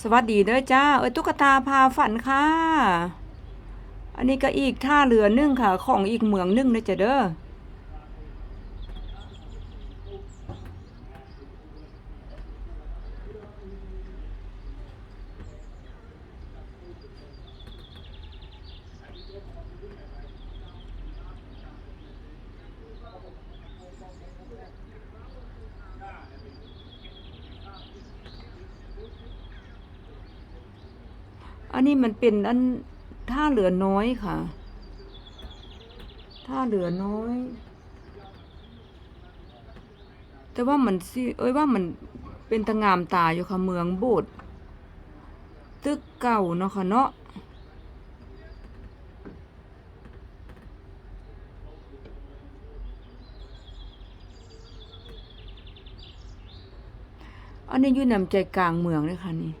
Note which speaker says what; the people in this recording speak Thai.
Speaker 1: สวัสดีเด้อจ้าเอ้ยตุ๊กตาพาฝันค่ะ อันนี้ก็อีกท่าเรือหนึงค่ะ ของอีกเมืองหนึงนะจ๊ะเด้อ อันนี้มันเป็นอันท่าเรือน้อยค่ะท่าเรือน้อย แต่ว่ามันสิเอ้ยว่ามันเป็นตะงามตาอยู่ค่ะเมืองโบสถ์ตึกเก่าเนาะค่ะเนาะอันนี้อยู่นำใจกลางเมืองเลยค่ะนี่